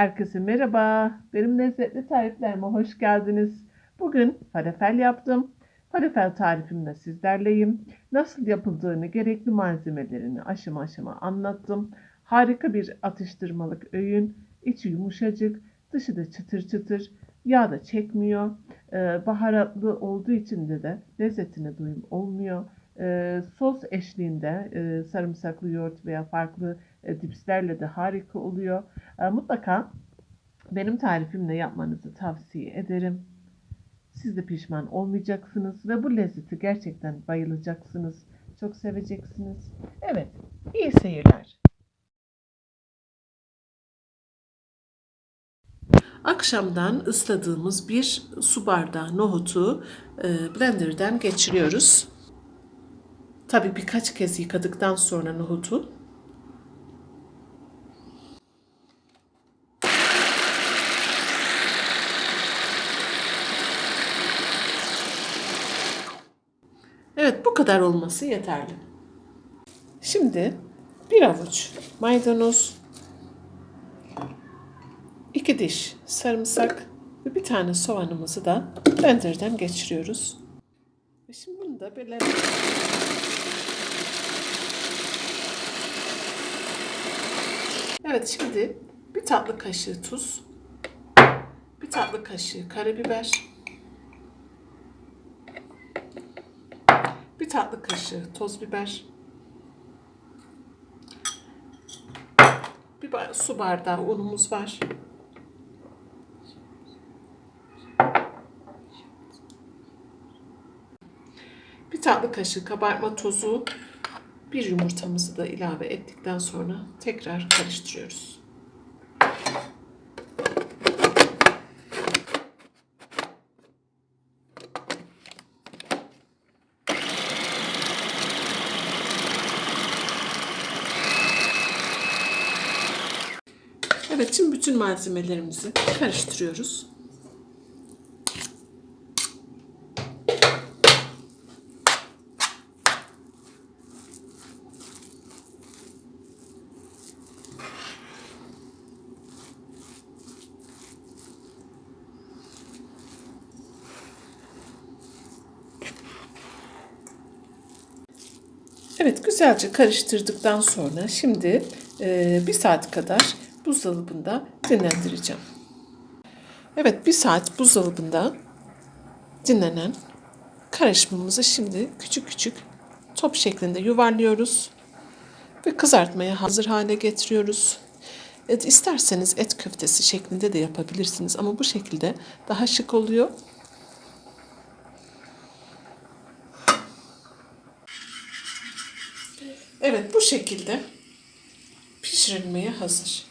Herkese merhaba. Benim lezzetli tariflerime hoş geldiniz. Bugün falafel yaptım. Falafel tarifimle sizlerleyim. Nasıl yapıldığını, gerekli malzemelerini aşama aşama anlattım. Harika bir atıştırmalık öğün. İçi yumuşacık, dışı da çıtır çıtır. Yağ da çekmiyor. Ee, baharatlı olduğu için de de lezzetine doyum olmuyor. Ee, sos eşliğinde e, sarımsaklı yoğurt veya farklı e, dipslerle de harika oluyor. E, mutlaka benim tarifimle yapmanızı tavsiye ederim. Siz de pişman olmayacaksınız ve bu lezzeti gerçekten bayılacaksınız. Çok seveceksiniz. Evet, iyi seyirler. Akşamdan ısladığımız bir su bardağı nohutu e, blenderdan geçiriyoruz. Tabii birkaç kez yıkadıktan sonra nohutu Evet bu kadar olması yeterli. Şimdi bir avuç maydanoz, iki diş sarımsak ve bir tane soğanımızı da blenderdan geçiriyoruz. Ve şimdi bunu da böyle Evet şimdi bir tatlı kaşığı tuz, bir tatlı kaşığı karabiber, bir tatlı kaşığı toz biber, bir su bardağı unumuz var. Bir tatlı kaşığı kabartma tozu, bir yumurtamızı da ilave ettikten sonra tekrar karıştırıyoruz. Evet, şimdi bütün malzemelerimizi karıştırıyoruz. Evet, güzelce karıştırdıktan sonra şimdi e, bir saat kadar buzdolabında dinlendireceğim. Evet, bir saat buzdolabında dinlenen karışımımızı şimdi küçük küçük top şeklinde yuvarlıyoruz ve kızartmaya hazır hale getiriyoruz. Evet, isterseniz et köftesi şeklinde de yapabilirsiniz ama bu şekilde daha şık oluyor. Evet, bu şekilde pişirilmeye hazır.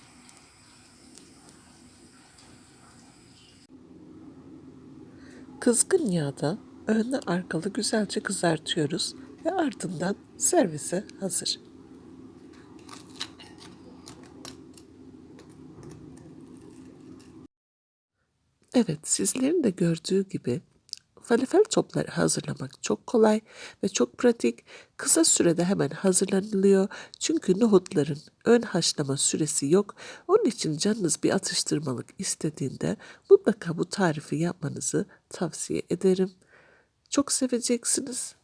Kızgın yağda önlü arkalı güzelce kızartıyoruz ve ardından servise hazır. Evet, sizlerin de gördüğü gibi falafel topları hazırlamak çok kolay ve çok pratik. Kısa sürede hemen hazırlanılıyor. Çünkü nohutların ön haşlama süresi yok. Onun için canınız bir atıştırmalık istediğinde mutlaka bu tarifi yapmanızı tavsiye ederim. Çok seveceksiniz.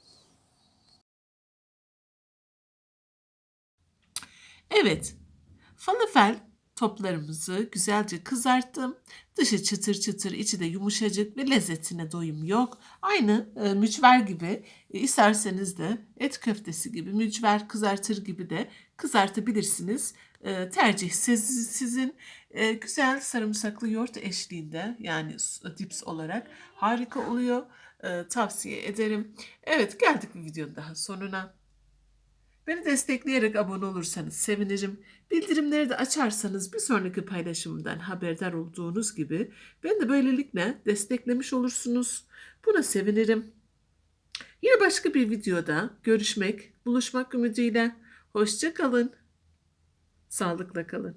Evet, falafel toplarımızı güzelce kızarttım. Dışı çıtır çıtır, içi de yumuşacık ve lezzetine doyum yok. Aynı e, mücver gibi e, isterseniz de et köftesi gibi mücver kızartır gibi de kızartabilirsiniz. E, tercih siz, sizin e, güzel sarımsaklı yoğurt eşliğinde yani dips olarak harika oluyor. E, tavsiye ederim. Evet geldik bir videonun daha sonuna. Beni destekleyerek abone olursanız sevinirim. Bildirimleri de açarsanız bir sonraki paylaşımdan haberdar olduğunuz gibi ben de böylelikle desteklemiş olursunuz. Buna sevinirim. Yine başka bir videoda görüşmek, buluşmak ümidiyle. Hoşça kalın. Sağlıkla kalın.